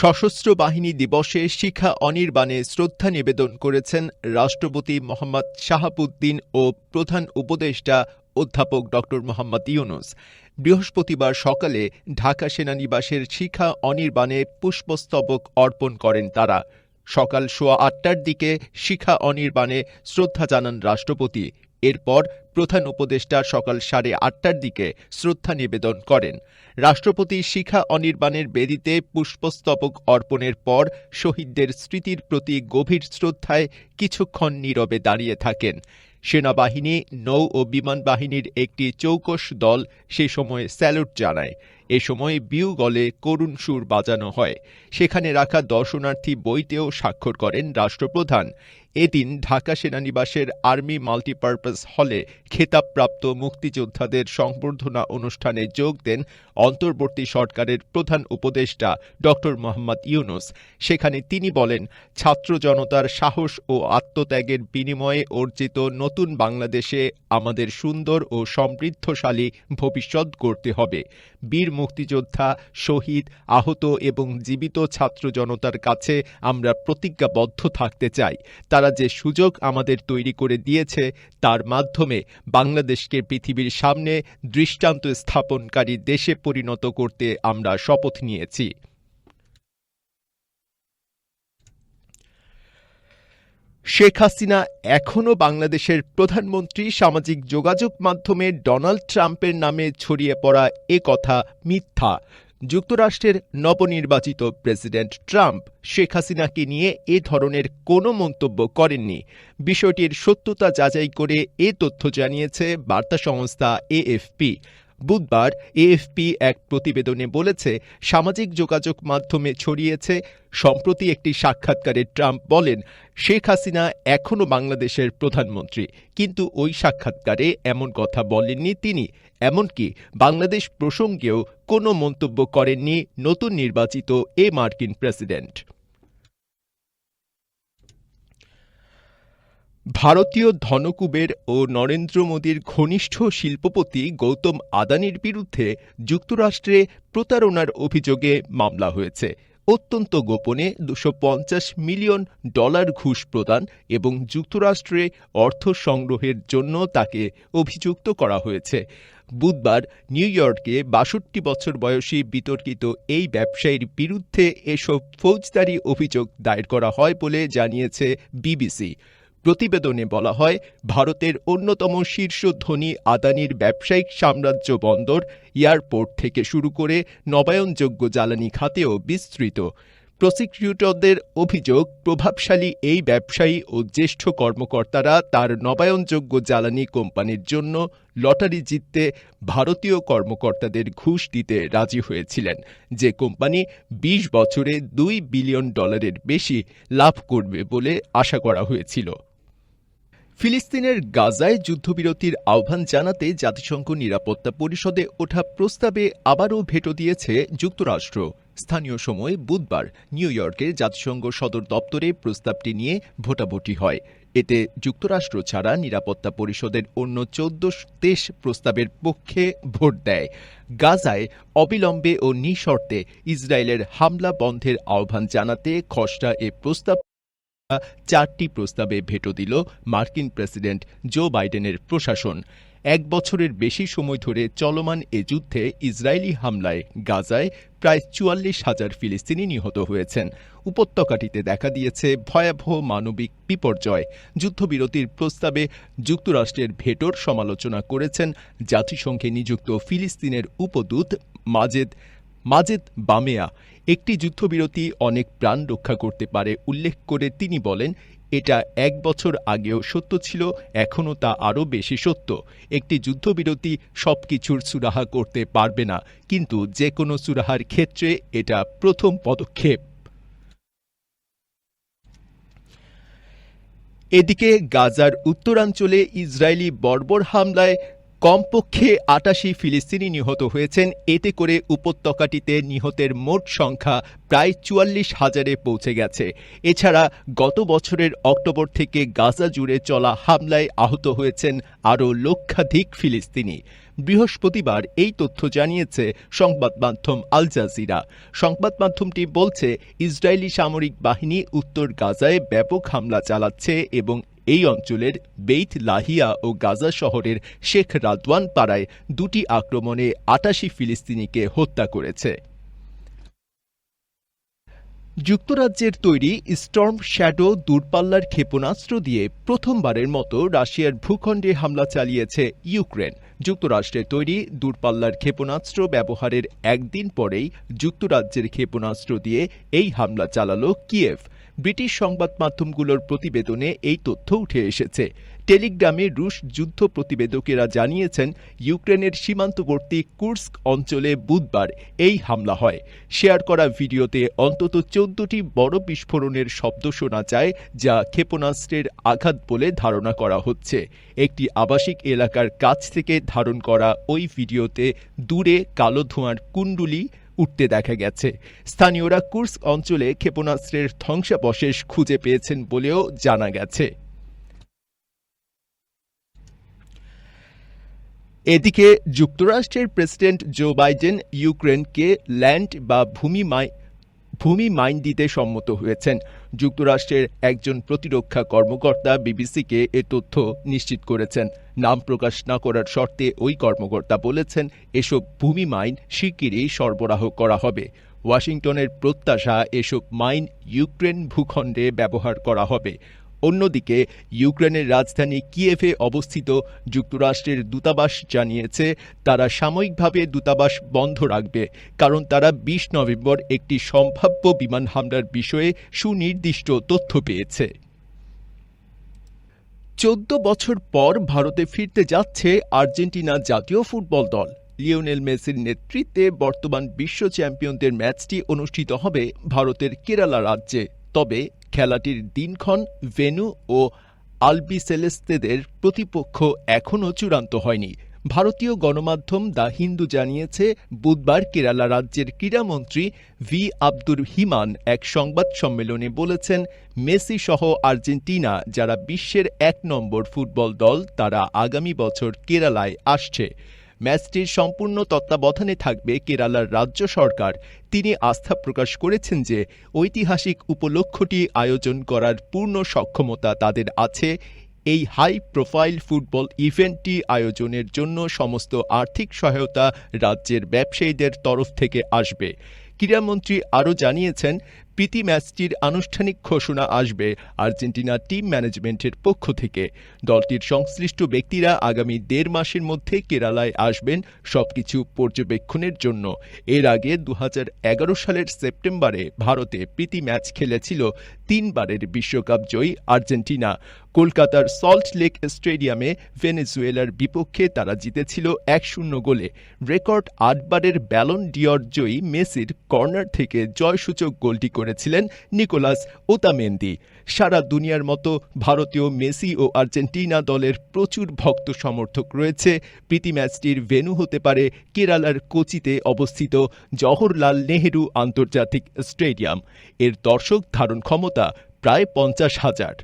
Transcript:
সশস্ত্র বাহিনী দিবসে শিখা অনির্বাণে শ্রদ্ধা নিবেদন করেছেন রাষ্ট্রপতি মোহাম্মদ শাহাবুদ্দিন ও প্রধান উপদেষ্টা অধ্যাপক ড মোহাম্মদ ইউনুস। বৃহস্পতিবার সকালে ঢাকা সেনানিবাসের শিখা অনির্বাণে পুষ্পস্তবক অর্পণ করেন তারা। সকাল সোয়া আটটার দিকে শিখা অনির্বাণে শ্রদ্ধা জানান রাষ্ট্রপতি। এরপর প্রধান উপদেষ্টা সকাল সাড়ে আটটার দিকে শ্রদ্ধা নিবেদন করেন। রাষ্ট্রপতি শিখা অনির্বাণের বেদিতে পুষ্পস্তবক অর্পণের পর শহীদদের স্মৃতির প্রতি গভীর শ্রদ্ধায় কিছুক্ষণ নীরবে দাঁড়িয়ে থাকেন। সেনাবাহিনী, নৌ ও বিমান বাহিনীর একটি চৌকস দল সে সময় স্যালুট জানায়। এ সময় বিউ গলে করুণ সুর বাজানো হয়। সেখানে রাখা দর্শনার্থী বইতেও স্বাক্ষর করেন রাষ্ট্রপ্রধান। এদিন ঢাকা সেনানিবাসের আর্মি মাল্টিপারপাস হলে খেতাবপ্রাপ্ত মুক্তিযোদ্ধাদের সংবর্ধনা অনুষ্ঠানে যোগ দেন অন্তর্বর্তী সরকারের প্রধান উপদেষ্টা ড। মোহাম্মদ ইউনুস। সেখানে তিনি বলেন, ছাত্র জনতার সাহস ও আত্মত্যাগের বিনিময়ে অর্জিত নতুন বাংলাদেশে আমাদের সুন্দর ও সমৃদ্ধশালী ভবিষ্যৎ গড়তে হবে। বীর মুক্তিযোদ্ধা, শহীদ, আহত এবং জীবিত ছাত্র জনতার কাছে আমরা প্রতিজ্ঞাবদ্ধ থাকতে চাই। তারা যে সুযোগ আমাদের তৈরি করে দিয়েছে, তার মাধ্যমে বাংলাদেশকে পৃথিবীর সামনে দৃষ্টান্ত স্থাপনকারী দেশে পরিণত করতে আমরা শপথ নিয়েছি। শেখ হাসিনা এখনও বাংলাদেশের প্রধানমন্ত্রী সামাজিক যোগাযোগ মাধ্যমে ডোনাল্ড ট্রাম্পের নামে ছড়িয়ে পড়া এ কথা মিথ্যা। যুক্তরাষ্ট্রের নবনির্বাচিত প্রেসিডেন্ট ট্রাম্প শেখ হাসিনাকে নিয়ে এ ধরনের কোনো মন্তব্য করেননি। বিষয়টির সত্যতা যাচাই করে এ তথ্য জানিয়েছে বার্তা সংস্থা এএফপি। বুধবার এএফপি এক প্রতিবেদনে বলেছে, সামাজিক যোগাযোগ মাধ্যমে ছড়িয়েছে সম্প্রতি একটি সাক্ষাৎকারে ট্রাম্প বলেন, শেখ হাসিনা এখনও বাংলাদেশের প্রধানমন্ত্রী। কিন্তু ওই সাক্ষাৎকারে এমন কথা বলেননি তিনি, এমনকি বাংলাদেশ প্রসঙ্গেও কোনো মন্তব্য করেননি নতুন নির্বাচিত এ মার্কিন প্রেসিডেন্ট। ভারতীয় ধনকুবের ও নরেন্দ্র মোদীর ঘনিষ্ঠ শিল্পপতি গৌতম আদানির বিরুদ্ধে যুক্তরাষ্ট্রে প্রতারণার অভিযোগে মামলা হয়েছে। অত্যন্ত গোপনে দুশো মিলিয়ন ডলার ঘুষ প্রদান এবং যুক্তরাষ্ট্রে অর্থ সংগ্রহের জন্য তাকে অভিযুক্ত করা হয়েছে। বুধবার নিউ ইয়র্কে বাষট্টি বছর বয়সী বিতর্কিত এই ব্যবসায়ীর বিরুদ্ধে এসব ফৌজদারি অভিযোগ দায়ের করা হয় বলে জানিয়েছে বিবিসি। প্রতিবেদনে বলা হয়, ভারতের অন্যতম শীর্ষ ধনী আদানির ব্যবসায়িক সাম্রাজ্য বন্দর এয়ারপোর্ট থেকে শুরু করে নবায়নযোগ্য জ্বালানি খাতেও বিস্তৃত। প্রসিকিউটরদের অভিযোগ, প্রভাবশালী এই ব্যবসায়ী ও জ্যেষ্ঠ কর্মকর্তারা তার নবায়নযোগ্য জ্বালানি কোম্পানির জন্য লটারি জিততে ভারতীয় কর্মকর্তাদের ঘুষ দিতে রাজি হয়েছিলেন, যে কোম্পানি ২০ বছরে দুই বিলিয়ন ডলারের বেশি লাভ করবে বলে আশা করা হয়েছিল। ফিলিস্তিনের গাজায় যুদ্ধবিরতির আহ্বান জানাতে জাতিসংঘ নিরাপত্তা পরিষদে ওঠা প্রস্তাবে আবারও ভেটো দিয়েছে যুক্তরাষ্ট্র। স্থানীয় সময় বুধবার নিউ ইয়র্কের জাতিসংঘ সদর দপ্তরে প্রস্তাবটি নিয়ে ভোটাভুটি হয়। এতে যুক্তরাষ্ট্র ছাড়া নিরাপত্তা পরিষদের অন্য চৌদ্দ দেশ প্রস্তাবের পক্ষে ভোট দেয়। গাজায় অবিলম্বে ও নিঃশর্তে ইসরায়েলের হামলা বন্ধের আহ্বান জানাতে খসড়া এ প্রস্তাব চারটি প্রস্তাবে ভেটো দিল মার্কিন প্রেসিডেন্ট জো বাইডেনের প্রশাসন। এক বছরের বেশি সময় ধরে চলমান এ যুদ্ধে ইসরায়েলি হামলায় গাজায় প্রায় চুয়াল্লিশ হাজার ফিলিস্তিনি নিহত হয়েছেন। উপত্যকাটিতে দেখা দিয়েছে ভয়াবহ মানবিক বিপর্যয়। যুদ্ধবিরতির প্রস্তাবে যুক্তরাষ্ট্রের ভেটোর সমালোচনা করেছেন জাতিসংঘে নিযুক্ত ফিলিস্তিনের উপদূত মাজেদ মাজেদ বামেয়া একটি যুদ্ধবিরতি অনেক প্রাণ রক্ষা করতে পারে উল্লেখ করে তিনি বলেন, এটা এক বছর আগেও সত্য ছিল, এখনও তা আরও বেশি সত্য। একটি যুদ্ধবিরতি সবকিছুর সুরাহা করতে পারবে না, কিন্তু যে কোনো সুরাহার ক্ষেত্রে এটা প্রথম পদক্ষেপ। এদিকে গাজার উত্তরাঞ্চলে ইসরায়েলি বর্বর হামলায় কমপক্ষে আটাশি ফিলিস্তিনি নিহত হয়েছেন। এতে করে উপত্যকাটিতে নিহতের মোট সংখ্যা প্রায় চুয়াল্লিশ হাজারে পৌঁছে গেছে। এছাড়া গত বছরের অক্টোবর থেকে গাজা জুড়ে চলা হামলায় আহত হয়েছেন আরও লক্ষাধিক ফিলিস্তিনি। বৃহস্পতিবার এই তথ্য জানিয়েছে সংবাদ মাধ্যম আল জাজিরা। সংবাদ মাধ্যমটি বলছে, ইসরায়েলি সামরিক বাহিনী উত্তর গাজায় ব্যাপক হামলা চালাচ্ছে এবং এই অঞ্চলের বেইত লাহিয়া ও গাজা শহরের শেখ রাদওয়ান পাড়ায় দুটি আক্রমণে আটাশি ফিলিস্তিনিকে হত্যা করেছে। যুক্তরাজ্যের তৈরি স্টর্ম শ্যাডো দূরপাল্লার ক্ষেপণাস্ত্র দিয়ে প্রথমবারের মতো রাশিয়ার ভূখণ্ডে হামলা চালিয়েছে ইউক্রেন। যুক্তরাষ্ট্রের তৈরি দূরপাল্লার ক্ষেপণাস্ত্র ব্যবহারের একদিন পরেই যুক্তরাজ্যের ক্ষেপণাস্ত্র দিয়ে এই হামলা চালালো কিয়েভ। ব্রিটিশ সংবাদ মাধ্যমগুলোর প্রতিবেদনে এই তথ্য উঠে এসেছে। টেলিগ্রামে রুশ যুদ্ধ প্রতিবেদকেরা জানিয়েছেন, ইউক্রেনের সীমান্তবর্তী কুর্স্ক অঞ্চলে বুধবার এই হামলা হয়। শেয়ার করা ভিডিওতে অন্তত চোদ্দটি বড় বিস্ফোরণের শব্দ শোনা যায়, যা ক্ষেপণাস্ত্রের আঘাত বলে ধারণা করা হচ্ছে। একটি আবাসিক এলাকার কাছ থেকে ধারণ করা ওই ভিডিওতে দূরে কালো ধোঁয়ার কুণ্ডুলি উঠতে দেখা গেছে। স্থানীয়রা কুর্স অঞ্চলে ক্ষেপণাস্ত্রের ধ্বংসাবশেষ খুঁজে পেয়েছেন বলেও জানা গেছে। এদিকে যুক্তরাষ্ট্রের প্রেসিডেন্ট জো বাইডেন ইউক্রেনকে ল্যান্ড বা ভূমি মাই, ভূমি মাইন দিতে সম্মত হয়েছেন। যুক্তরাষ্ট্রের একজন প্রতিরক্ষা কর্মকর্তা বিবিসিকে এ তথ্য নিশ্চিত করেছেন। নাম প্রকাশ না করার শর্তে ওই কর্মকর্তা বলেছেন, এসব ভূমি মাইন শিগগিরই সরবরাহ করা হবে। ওয়াশিংটনের প্রত্যাশা এসব মাইন ইউক্রেন ভূখণ্ডে ব্যবহার করা হবে। অন্যদিকে, ইউক্রেনের রাজধানী কিয়েভে অবস্থিত যুক্তরাষ্ট্রের দূতাবাস জানিয়েছে, তারা সাময়িকভাবে দূতাবাস বন্ধ রাখবে, কারণ তারা বিশ নভেম্বর একটি সম্ভাব্য বিমান হামলার বিষয়ে সুনির্দিষ্ট তথ্য পেয়েছে। চোদ্দ বছর পর ভারতে ফিরতে যাচ্ছে আর্জেন্টিনা জাতীয় ফুটবল দল। লিওনেল মেসির নেতৃত্বে বর্তমান বিশ্ব চ্যাম্পিয়নদের ম্যাচটি অনুষ্ঠিত হবে ভারতের কেরালা রাজ্যে। তবে খেলাটির দিনক্ষণ ভেন্যু ও আলবিসেলেস্তেদের প্রতিপক্ষ এখনও চূড়ান্ত হয়নি। ভারতীয় গণমাধ্যম দ্য হিন্দু জানিয়েছে, বুধবার কেরালা রাজ্যের ক্রীড়ামন্ত্রী ভি. আব্দুর হিমান এক সংবাদ সম্মেলনে বলেছেন, মেসি সহ আর্জেন্টিনা, যারা বিশ্বের এক নম্বর ফুটবল দল, তারা আগামী বছর কেরালায় আসছে। ম্যাচটির সম্পূর্ণ তত্ত্বাবধানে থাকবে কেরালার রাজ্য সরকার। তিনি আস্থা প্রকাশ করেছেন যে, ঐতিহাসিক উপলক্ষটি আয়োজন করার পূর্ণ সক্ষমতা তাদের আছে। এই হাই প্রোফাইল ফুটবল ইভেন্টটি আয়োজনের জন্য সমস্ত আর্থিক সহায়তা রাজ্যের ব্যবসায়ীদের তরফ থেকে আসবে। ক্রীড়ামন্ত্রী আরও জানিয়েছেন প্রীতি ম্যাচটির আনুষ্ঠানিক ঘোষণা আসবে আর্জেন্টিনা টিম ম্যানেজমেন্টের পক্ষ থেকে। দলটির সংশ্লিষ্ট ব্যক্তিরা আগামী দেড় মাসের মধ্যে কেরালায় আসবেন সবকিছু পর্যবেক্ষণের জন্য। এর আগে দু হাজার এগারো সালের সেপ্টেম্বরে ভারতে প্রীতি ম্যাচ খেলেছিল তিনবারের বিশ্বকাপ জয়ী আর্জেন্টিনা। কলকাতার সল্ট লেক স্টেডিয়ামে ভেনেজুয়েলার বিপক্ষে তারা জিতেছিল এক শূন্য গোলে। রেকর্ড আটবারের ব্যালন ডিয়র জয়ী মেসির কর্নার থেকে জয়সূচক গোলটি করেছিলেন নিকোলাস ওতামেন্দি। সারা দুনিয়ার মতো ভারতীয় মেসি ও আর্জেন্টিনা দলের প্রচুর ভক্ত সমর্থক রয়েছে। প্রীতি ম্যাচটির ভেন্যু হতে পারে কেরালার কোচিতে অবস্থিত জওহরলাল নেহেরু আন্তর্জাতিক স্টেডিয়াম। এর দর্শক ধারণ ক্ষমতা প্রায় পঞ্চাশ হাজার।